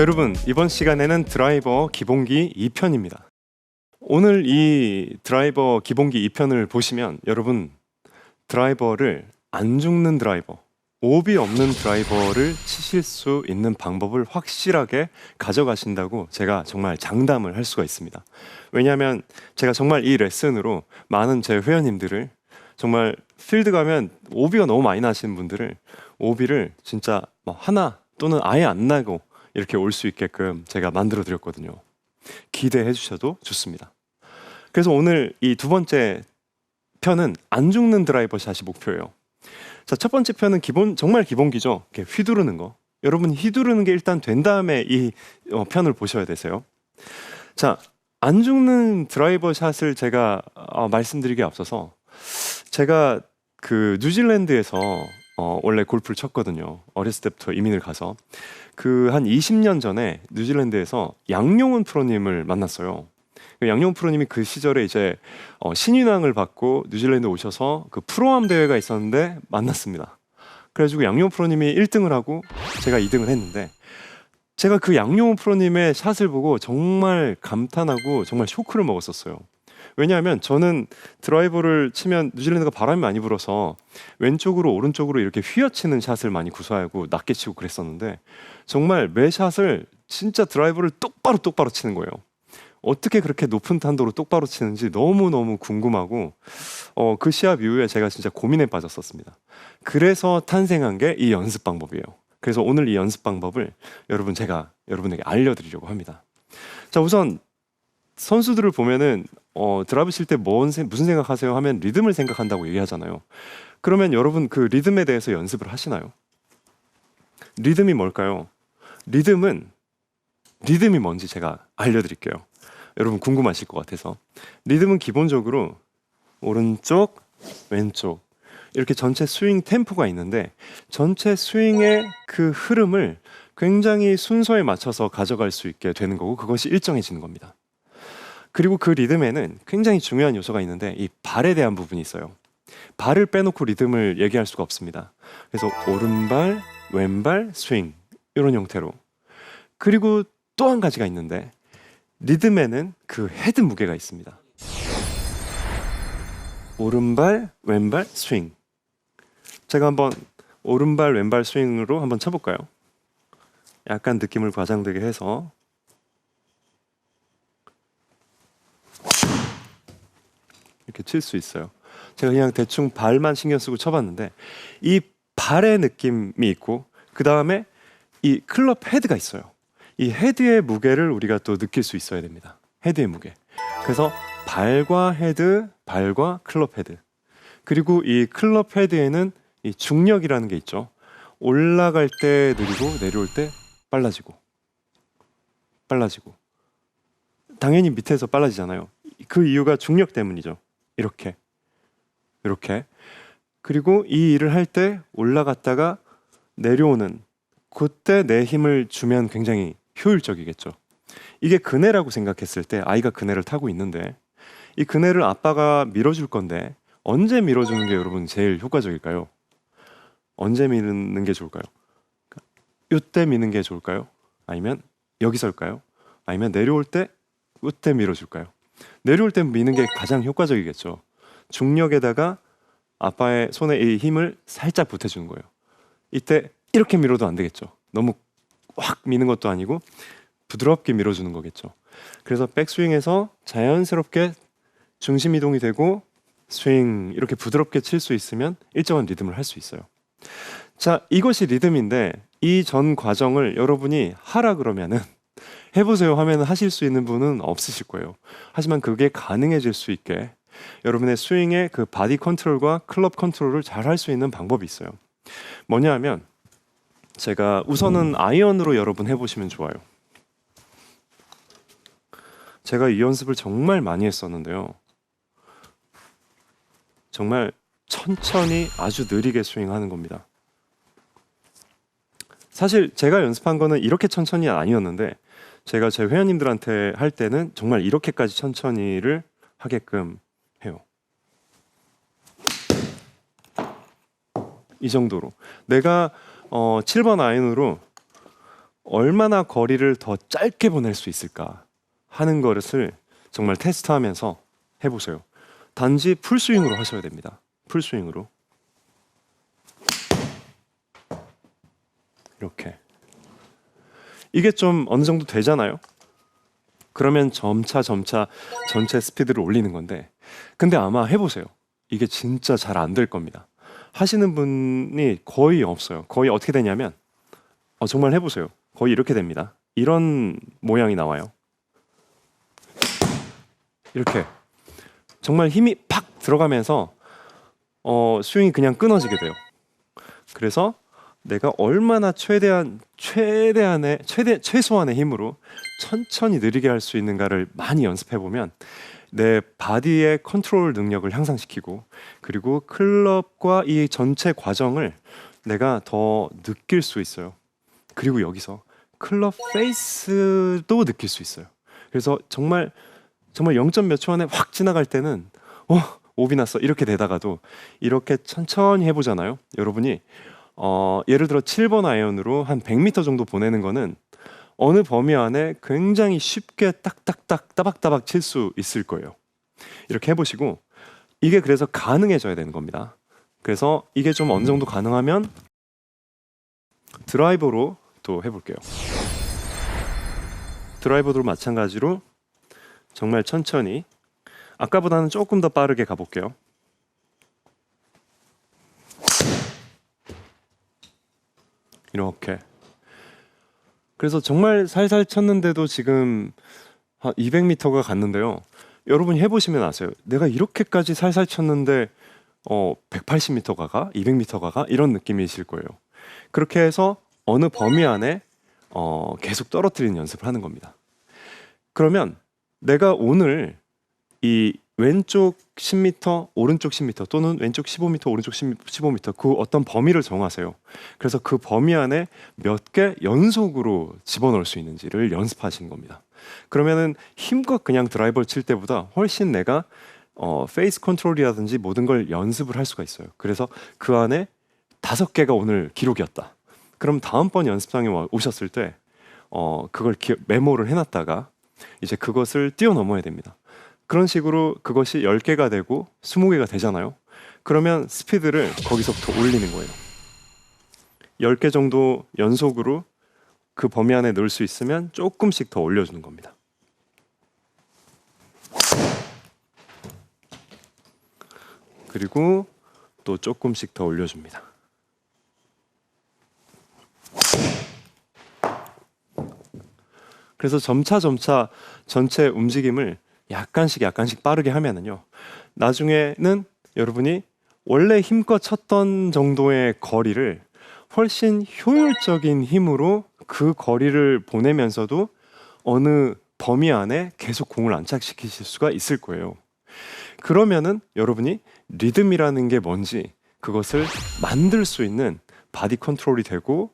여러분 이번 시간에는 드라이버 기본기 2편입니다. 오늘 이 드라이버 기본기 2편을 보시면 여러분 드라이버를 안 죽는 드라이버, 오비 없는 드라이버를 치실 수 있는 방법을 확실하게 가져가신다고 제가 정말 장담을 할 수가 있습니다. 왜냐하면 제가 정말 이 레슨으로 많은 제 회원님들을 정말 필드 가면 오비가 너무 많이 나시는 분들을 오비를 진짜 뭐 하나 또는 아예 안 나고 이렇게 올 수 있게끔 제가 만들어 드렸거든요. 기대해 주셔도 좋습니다. 그래서 오늘 이 두 번째 편은 안 죽는 드라이버 샷이 목표예요. 자, 첫 번째 편은 기본 정말 기본기죠. 이렇게 휘두르는 거. 여러분 휘두르는 게 일단 된 다음에 이 어, 편을 보셔야 되세요. 자, 안 죽는 드라이버 샷을 제가 어, 말씀드리기에 앞서서 제가 그 뉴질랜드에서 어, 원래 골프를 쳤거든요. 어렸을 때부터 이민을 가서 그 한 20년 전에 뉴질랜드에서 양용훈 프로님을 만났어요. 그 양용훈 프로님이 그 시절에 이제 어, 신인왕을 받고 뉴질랜드 오셔서 그 프로암 대회가 있었는데 만났습니다. 그래가지고 양용훈 프로님이 1등을 하고 제가 2등을 했는데 제가 그 양용훈 프로님의 샷을 보고 정말 감탄하고 정말 쇼크를 먹었었어요. 왜냐하면 저는 드라이버를 치면 뉴질랜드가 바람이 많이 불어서 왼쪽으로 오른쪽으로 이렇게 휘어치는 샷을 많이 구사하고 낮게 치고 그랬었는데 정말 매 샷을 진짜 드라이버를 똑바로 똑바로 치는 거예요. 어떻게 그렇게 높은 탄도로 똑바로 치는지 너무너무 궁금하고 어, 그 시합 이후에 제가 진짜 고민에 빠졌었습니다. 그래서 탄생한 게 이 연습 방법이에요. 그래서 오늘 이 연습 방법을 여러분 제가 여러분에게 알려드리려고 합니다. 자 우선 선수들을 보면은 어, 드라이브 칠때 무슨 생각하세요 하면 리듬을 생각한다고 얘기하잖아요. 그러면 여러분 그 리듬에 대해서 연습을 하시나요? 리듬이 뭘까요? 리듬은 리듬이 뭔지 제가 알려드릴게요. 여러분 궁금하실 것 같아서 리듬은 기본적으로 오른쪽, 왼쪽 이렇게 전체 스윙 템포가 있는데 전체 스윙의 그 흐름을 굉장히 순서에 맞춰서 가져갈 수 있게 되는 거고 그것이 일정해지는 겁니다. 그리고 그 리듬에는 굉장히 중요한 요소가 있는데 이 발에 대한 부분이 있어요. 발을 빼놓고 리듬을 얘기할 수가 없습니다. 그래서 오른발, 왼발, 스윙 이런 형태로 그리고 또 한 가지가 있는데 리듬에는 그 헤드 무게가 있습니다. 오른발, 왼발, 스윙. 제가 한번 오른발, 왼발 스윙으로 한번 쳐볼까요? 약간 느낌을 과장되게 해서 이렇게 칠 수 있어요. 제가 그냥 대충 발만 신경 쓰고 쳐봤는데 이 발의 느낌이 있고 그 다음에 이 클럽 헤드가 있어요. 이 헤드의 무게를 우리가 또 느낄 수 있어야 됩니다. 헤드의 무게. 그래서 발과 헤드, 발과 클럽 헤드. 그리고 이 클럽 헤드에는 이 중력이라는 게 있죠. 올라갈 때 느리고 내려올 때 빨라지고 빨라지고 당연히 밑에서 빨라지잖아요. 그 이유가 중력 때문이죠. 이렇게 이렇게 그리고 이 일을 할 때 올라갔다가 내려오는 그때 내 힘을 주면 굉장히 효율적이겠죠. 이게 그네라고 생각했을 때 아이가 그네를 타고 있는데 이 그네를 아빠가 밀어줄 건데 언제 밀어주는 게 여러분 제일 효과적일까요? 언제 미는 게 좋을까요? 이때 미는 게 좋을까요? 아니면 여기서일까요? 아니면 내려올 때 이때 밀어줄까요? 내려올 때 미는 게 가장 효과적이겠죠. 중력에다가 아빠의 손에 이 힘을 살짝 보태주는 거예요. 이때 이렇게 밀어도 안 되겠죠. 너무 확 미는 것도 아니고 부드럽게 밀어주는 거겠죠. 그래서 백스윙에서 자연스럽게 중심 이동이 되고 스윙 이렇게 부드럽게 칠 수 있으면 일정한 리듬을 할 수 있어요. 자, 이것이 리듬인데 이 전 과정을 여러분이 하라 그러면은 해보세요 하면 하실 수 있는 분은 없으실 거예요. 하지만 그게 가능해질 수 있게 여러분의 스윙의 그 바디 컨트롤과 클럽 컨트롤을 잘 할 수 있는 방법이 있어요. 뭐냐 하면 제가 우선은 아이언으로 여러분 해보시면 좋아요. 제가 이 연습을 정말 많이 했었는데요. 정말 천천히 아주 느리게 스윙하는 겁니다. 사실 제가 연습한 거는 이렇게 천천히 아니었는데 제가 제 회원님들한테 할 때는 정말 이렇게까지 천천히를 하게끔 해요. 이 정도로 내가 어, 7번 아이언으로 얼마나 거리를 더 짧게 보낼 수 있을까 하는 것을 정말 테스트하면서 해보세요. 단지 풀스윙으로 하셔야 됩니다. 풀스윙으로. 이렇게. 이게 좀 어느 정도 되잖아요. 그러면 점차 점차 전체 스피드를 올리는 건데 근데 아마 해보세요. 이게 진짜 잘 안 될 겁니다. 하시는 분이 거의 없어요. 거의 어떻게 되냐면 어, 정말 해보세요. 거의 이렇게 됩니다. 이런 모양이 나와요. 이렇게 정말 힘이 팍 들어가면서 어, 스윙이 그냥 끊어지게 돼요. 그래서 내가 얼마나 최대한 최대한의 최대 최소한의 힘으로 천천히 느리게 할 수 있는가를 많이 연습해 보면 내 바디의 컨트롤 능력을 향상시키고 그리고 클럽과 이 전체 과정을 내가 더 느낄 수 있어요. 그리고 여기서 클럽 페이스도 느낄 수 있어요. 그래서 정말 정말 0점 몇 초 안에 확 지나갈 때는 어 오비 났어 이렇게 되다가도 이렇게 천천히 해보잖아요. 여러분이 어, 예를 들어 7번 아이언으로 한 100m 정도 보내는 거는 어느 범위 안에 굉장히 쉽게 딱딱딱 따박따박 칠 수 있을 거예요. 이렇게 해보시고 이게 그래서 가능해져야 되는 겁니다. 그래서 이게 좀 어느 정도 가능하면 드라이버로 또 해볼게요. 드라이버도 마찬가지로 정말 천천히 아까보다는 조금 더 빠르게 가볼게요. 이렇게. 그래서 정말 살살 쳤는데도 지금 한 200m가 갔는데요. 여러분이 해보시면 아세요. 내가 이렇게까지 살살 쳤는데 어 180m가 가, 200m가 가 이런 느낌이실 거예요. 그렇게 해서 어느 범위 안에 어 계속 떨어뜨리는 연습을 하는 겁니다. 그러면 내가 오늘 이 왼쪽 10m, 오른쪽 10m 또는 왼쪽 15m, 오른쪽 15m 그 어떤 범위를 정하세요. 그래서 그 범위 안에 몇 개 연속으로 집어넣을 수 있는지를 연습하시는 겁니다. 그러면은 힘껏 그냥 드라이버를 칠 때보다 훨씬 내가 어, 페이스 컨트롤이라든지 모든 걸 연습을 할 수가 있어요. 그래서 그 안에 다섯 개가 오늘 기록이었다. 그럼 다음번 연습장에 오셨을 때 어, 그걸 기, 메모를 해놨다가 이제 그것을 뛰어넘어야 됩니다. 그런 식으로 그것이 10개가 되고 20개가 되잖아요. 그러면 스피드를 거기서부터 올리는 거예요. 10개 정도 연속으로 그 범위 안에 넣을 수 있으면 조금씩 더 올려주는 겁니다. 그리고 또 조금씩 더 올려줍니다. 그래서 점차 점차 전체 움직임을 약간씩 약간씩 빠르게 하면은요. 나중에는 여러분이 원래 힘껏 쳤던 정도의 거리를 훨씬 효율적인 힘으로 그 거리를 보내면서도 어느 범위 안에 계속 공을 안착시키실 수가 있을 거예요. 그러면은 여러분이 리듬이라는 게 뭔지 그것을 만들 수 있는 바디 컨트롤이 되고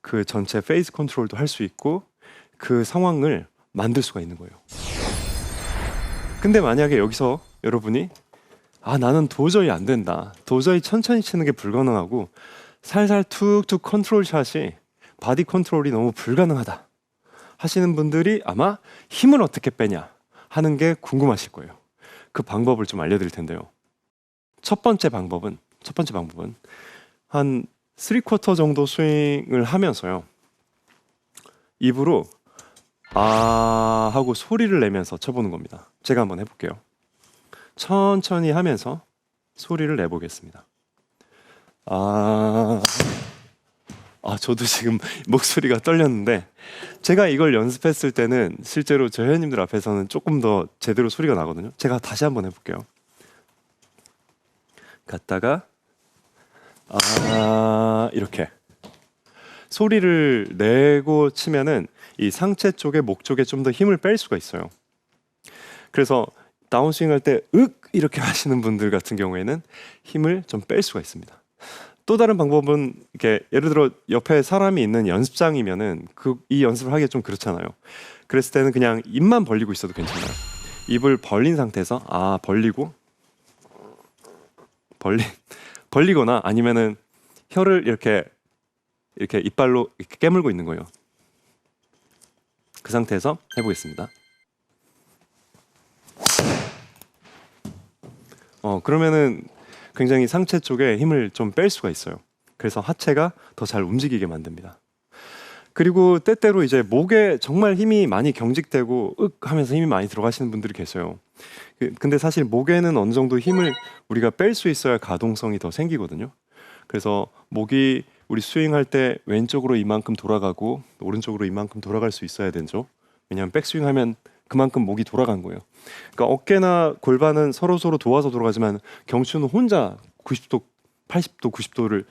그 전체 페이스 컨트롤도 할 수 있고 그 상황을 만들 수가 있는 거예요. 근데 만약에 여기서 여러분이 아 나는 도저히 안 된다. 도저히 천천히 치는 게 불가능하고 살살 툭툭 컨트롤 샷이 바디 컨트롤이 너무 불가능하다 하시는 분들이 아마 힘을 어떻게 빼냐 하는 게 궁금하실 거예요. 그 방법을 좀 알려드릴 텐데요. 첫 번째 방법은 첫 번째 방법은 한 3쿼터 정도 스윙을 하면서요. 입으로 아 하고 소리를 내면서 쳐보는 겁니다. 제가 한번 해볼게요. 천천히 하면서 소리를 내보겠습니다. 아, 아 저도 지금 목소리가 떨렸는데 제가 이걸 연습했을 때는 실제로 저 회원님들 앞에서는 조금 더 제대로 소리가 나거든요. 제가 다시 한번 해볼게요. 갔다가 아 이렇게 소리를 내고 치면은 이 상체 쪽에 목 쪽에 좀 더 힘을 뺄 수가 있어요. 그래서 다운스윙 할 때 윽 이렇게 하시는 분들 같은 경우에는 힘을 좀 뺄 수가 있습니다. 또 다른 방법은 이렇게 예를 들어 옆에 사람이 있는 연습장이면은 그 이 연습을 하기 좀 그렇잖아요. 그랬을 때는 그냥 입만 벌리고 있어도 괜찮아요. 입을 벌린 상태에서 아 벌리고 벌리 벌리거나 아니면은 혀를 이렇게 이렇게 이빨로 이렇게 깨물고 있는 거예요. 그 상태에서 해보겠습니다. 어 그러면은 굉장히 상체 쪽에 힘을 좀 뺄 수가 있어요. 그래서 하체가 더 잘 움직이게 만듭니다. 그리고 때때로 이제 목에 정말 힘이 많이 경직되고 윽 하면서 힘이 많이 들어가시는 분들이 계세요. 그- 근데 사실 목에는 어느 정도 힘을 우리가 뺄 수 있어야 가동성이 더 생기거든요. 그래서 목이 우리 스윙할 때 왼쪽으로 이만큼 돌아가고 오른쪽으로 이만큼 돌아갈 수 있어야 되죠. 왜냐하면 백스윙 하면 그만큼 목이 돌아간 거예요. 그러니까 어깨나 골반은 서로 서로 도와서 돌아가지만 경추는 혼자 90도, 80도, 90도를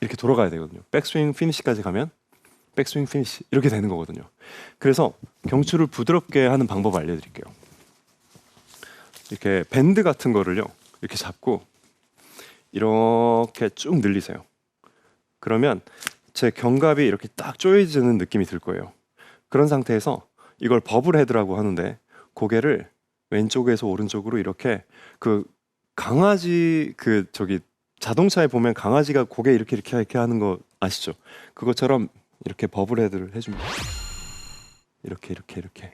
이렇게 돌아가야 되거든요. 백스윙 피니시까지 가면 백스윙 피니시 이렇게 되는 거거든요. 그래서 경추를 부드럽게 하는 방법 알려드릴게요. 이렇게 밴드 같은 거를요 이렇게 잡고 이렇게 쭉 늘리세요. 그러면 제 견갑이 이렇게 딱 조여지는 느낌이 들 거예요. 그런 상태에서 이걸 버블 헤드라고 하는데 고개를 왼쪽에서 오른쪽으로 이렇게 그 강아지 그 저기 자동차에 보면 강아지가 고개 이렇게 이렇게 이렇게 하는 거 아시죠? 그것처럼 이렇게 버블 헤드를 해줍니다. 이렇게 이렇게 이렇게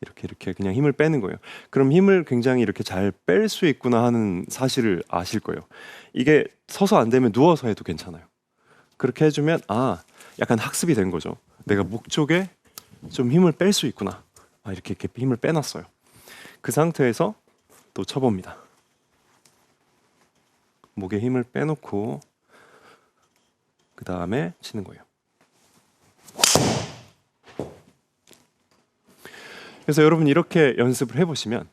이렇게 이렇게 그냥 힘을 빼는 거예요. 그럼 힘을 굉장히 이렇게 잘 뺄 수 있구나 하는 사실을 아실 거예요. 이게 서서 안 되면 누워서 해도 괜찮아요. 그렇게 해주면 아 약간 학습이 된 거죠. 내가 목 쪽에 좀 힘을 뺄 수 있구나. 아 이렇게 이렇게 힘을 빼놨어요. 그 상태에서 또 쳐봅니다. 목에 힘을 빼놓고 그 다음에 치는 거예요. 그래서 여러분 이렇게 연습을 해보시면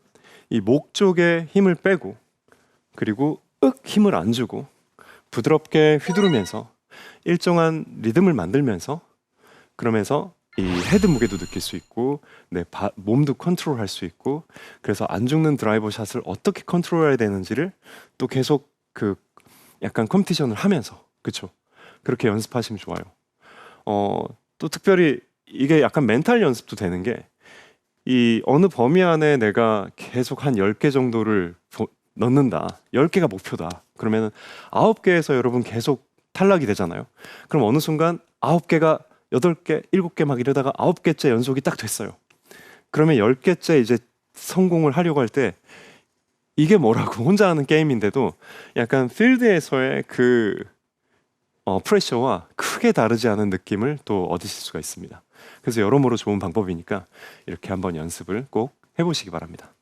이 목 쪽에 힘을 빼고 그리고 윽 힘을 안 주고 부드럽게 휘두르면서 일정한 리듬을 만들면서 그러면서 이 헤드 무게도 느낄 수 있고 내 바- 몸도 컨트롤할 수 있고 그래서 안 죽는 드라이버 샷을 어떻게 컨트롤해야 되는지를 또 계속 그 약간 컴피티션을 하면서 그렇죠 그렇게 연습하시면 좋아요. 어 또 특별히 이게 약간 멘탈 연습도 되는 게 이 어느 범위 안에 내가 계속 한 10개 정도를 보- 넣는다. 10개가 목표다. 그러면은 9개에서 여러분 계속 탈락이 되잖아요. 그럼 어느 순간 9개가 8개, 7개 막 이러다가 9개째 연속이 딱 됐어요. 그러면 10개째 이제 성공을 하려고 할 때 이게 뭐라고 혼자 하는 게임인데도 약간 필드에서의 그 어, 프레셔와 크게 다르지 않은 느낌을 또 얻으실 수가 있습니다. 그래서 여러모로 좋은 방법이니까 이렇게 한번 연습을 꼭 해보시기 바랍니다.